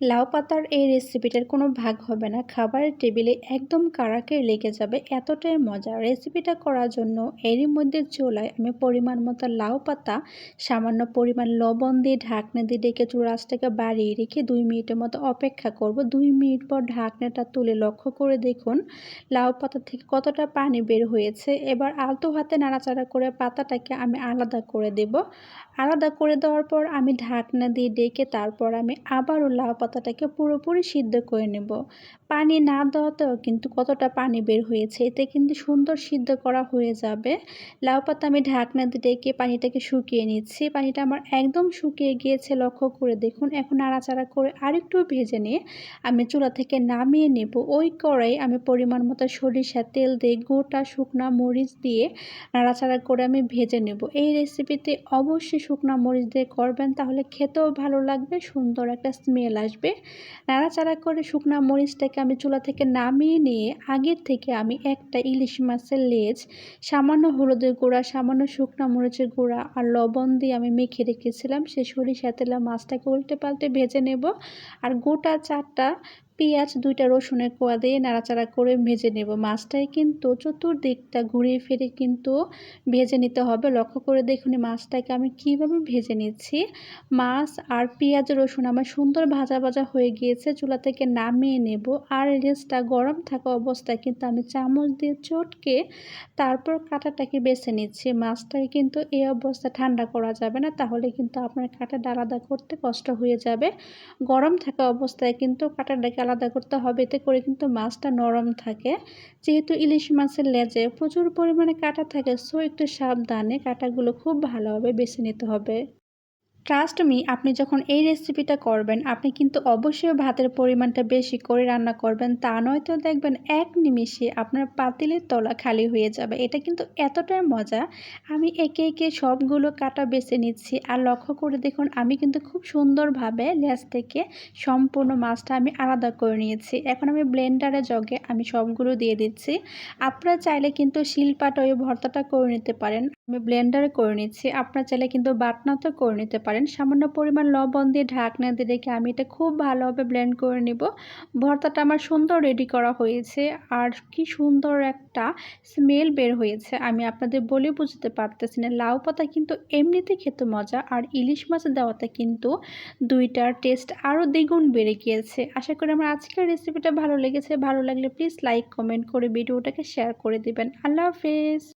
লাউ পাতার এই রেসিপিটার কোনো ভাগ হবে না। খাবারের টেবিলে একদম কারাকে লেগে যাবে এতটাই মজা। রেসিপিটা করার জন্য এরই মধ্যে চুলায় আমি পরিমাণ মতো লাউ পাতা, সামান্য পরিমাণ লবণ দিয়ে ঢাকনা দিয়ে ডেকে চুড়াচটাকে বাড়িয়ে রেখে দুই মিনিটের মতো অপেক্ষা করব। দুই মিনিট পর ঢাকনাটা তুলে লক্ষ্য করে দেখুন লাউ পাতা থেকে কতটা পানি বের হয়েছে। এবার আলতো হাতে নাড়াচাড়া করে পাতাটাকে আমি আলাদা করে দেব। আলাদা করে দেওয়ার পর আমি ঢাকনা দিয়ে ডেকে তারপর আমি আবারও লাউ পাতাটাকে পুরোপুরি সিদ্ধ করে নেব। পানি না দেওয়াতেও কিন্তু কতটা পানি বের হয়েছে, এতে কিন্তু সুন্দর সিদ্ধ করা হয়ে যাবে। লাউ পাতা আমি ঢাকনা দিয়ে ডেকে পানিটাকে শুকিয়ে নিচ্ছি। পানিটা আমার একদম শুকিয়ে গিয়েছে, লক্ষ্য করে দেখুন। এখন নাড়াচাড়া করে আরেকটু ভেজে নিয়ে আমি চুলা থেকে নামিয়ে নেব। ওই কড়াই আমি পরিমাণ মতো সরিষা তেল দিয়ে গোটা শুকনা মরিচ দিয়ে নাড়াচাড়া করে আমি ভেজে নেব। এই রেসিপিতে অবশ্যই শুকনা মরিচ দিয়ে করবেন, তাহলে খেতেও ভালো লাগবে, সুন্দর একটা স্মেল আসবে। নাড়াচাড়া করে শুকনা মরিচটাকে আমি চুলা থেকে নামিয়ে নিয়ে আগের থেকে আমি একটা ইলিশ মাছের লেজ, সামান্য হলুদের গুঁড়া, সামান্য শুকনো মরিচের গুঁড়া আর লবণ দিয়ে আমি মেখে রেখেছিলাম। সে সরিষা তেলে মাছটাকে উল্টে পাল্টে ভেজে নেব। আর গোটা চারটা পেঁয়াজ, দুইটা রসুনের কোয়া দিয়ে নাড়াচাড়া করে ভেজে নেব। মাছটাই কিন্তু চতুর্দিকটা ঘুরিয়ে ফিরে কিন্তু ভেজে নিতে হবে। লক্ষ্য করে দেখুন মাছটাকে আমি কীভাবে ভেজে নিচ্ছি। মাছ আর পেঁয়াজ, রসুন আমার সুন্দর ভাজা ভাজা হয়ে গিয়েছে। চুলা থেকে নামিয়ে নেব আর লেজটা গরম থাকা অবস্থায় কিন্তু আমি চামচ দিয়ে চটকে তারপর কাঁটাটাকে বেছে নিচ্ছি। মাছটাকে কিন্তু এই অবস্থা ঠান্ডা করা যাবে না, তাহলে কিন্তু আপনার কাঁটাটা আলাদা করতে কষ্ট হয়ে যাবে। গরম থাকা অবস্থায় কিন্তু কাঁটাটাকে আলাদা করতে হবে। এতে করে কিন্তু মাছটা নরম থাকে। যেহেতু ইলিশ মাছের লেজে প্রচুর পরিমাণে কাঁটা থাকে সো একটু সাবধানে কাঁটাগুলো খুব ভালোভাবে বেছে নিতে হবে। ট্রাস্ট মি আপনি যখন এই রেসিপিটা করবেন, আপনি কিন্তু অবশ্যই ভাতের পরিমাণটা বেশি করে রান্না করবেন। তা নয়তো দেখবেন এক নিমিষে আপনার পাতিলের তলা খালি হয়ে যাবে। এটা কিন্তু এতটাই মজা। আমি একে একে সবগুলো কাটা বেছে নিচ্ছি। আর লক্ষ্য করে দেখুন, আমি কিন্তু খুব সুন্দরভাবে লেস থেকে সম্পূর্ণ মাছটা আমি আলাদা করে নিয়েছি। এখন আমি ব্লেন্ডারে জগে আমি সবগুলো দিয়ে দিচ্ছি। আপনারা চাইলে কিন্তু শিলপাটা ওই ভর্তাটা করে নিতে পারেন। আমি ব্লেন্ডারে করে নিচ্ছি। আপনারা চাইলে কিন্তু বাটনাতেও করে নিতে পারেন সামান্য পরিমাণ লবণ দিয়ে ঢাকনা দিয়ে রেখে আমি এটা খুব ভালোভাবে ব্লেন্ড করে নিব। ভর্তাটা আমার সুন্দর রেডি করা হয়েছে। আর কি সুন্দর একটা স্মেল বের হয়েছে। আমি আপনাদের বলে বুঝতে পারতেছি না। লাউ পাতা কিন্তু এমনিতে খেতে মজা, আর ইলিশ মাছ দেওয়াতে কিন্তু দুইটার টেস্ট আরও দ্বিগুণ বেড়ে গিয়েছে। আশা করি আমার আজকের রেসিপিটা ভালো লেগেছে। ভালো লাগলে প্লিজ লাইক কমেন্ট করে ভিডিওটাকে শেয়ার করে দেবেন। আল্লাহ হাফেজ।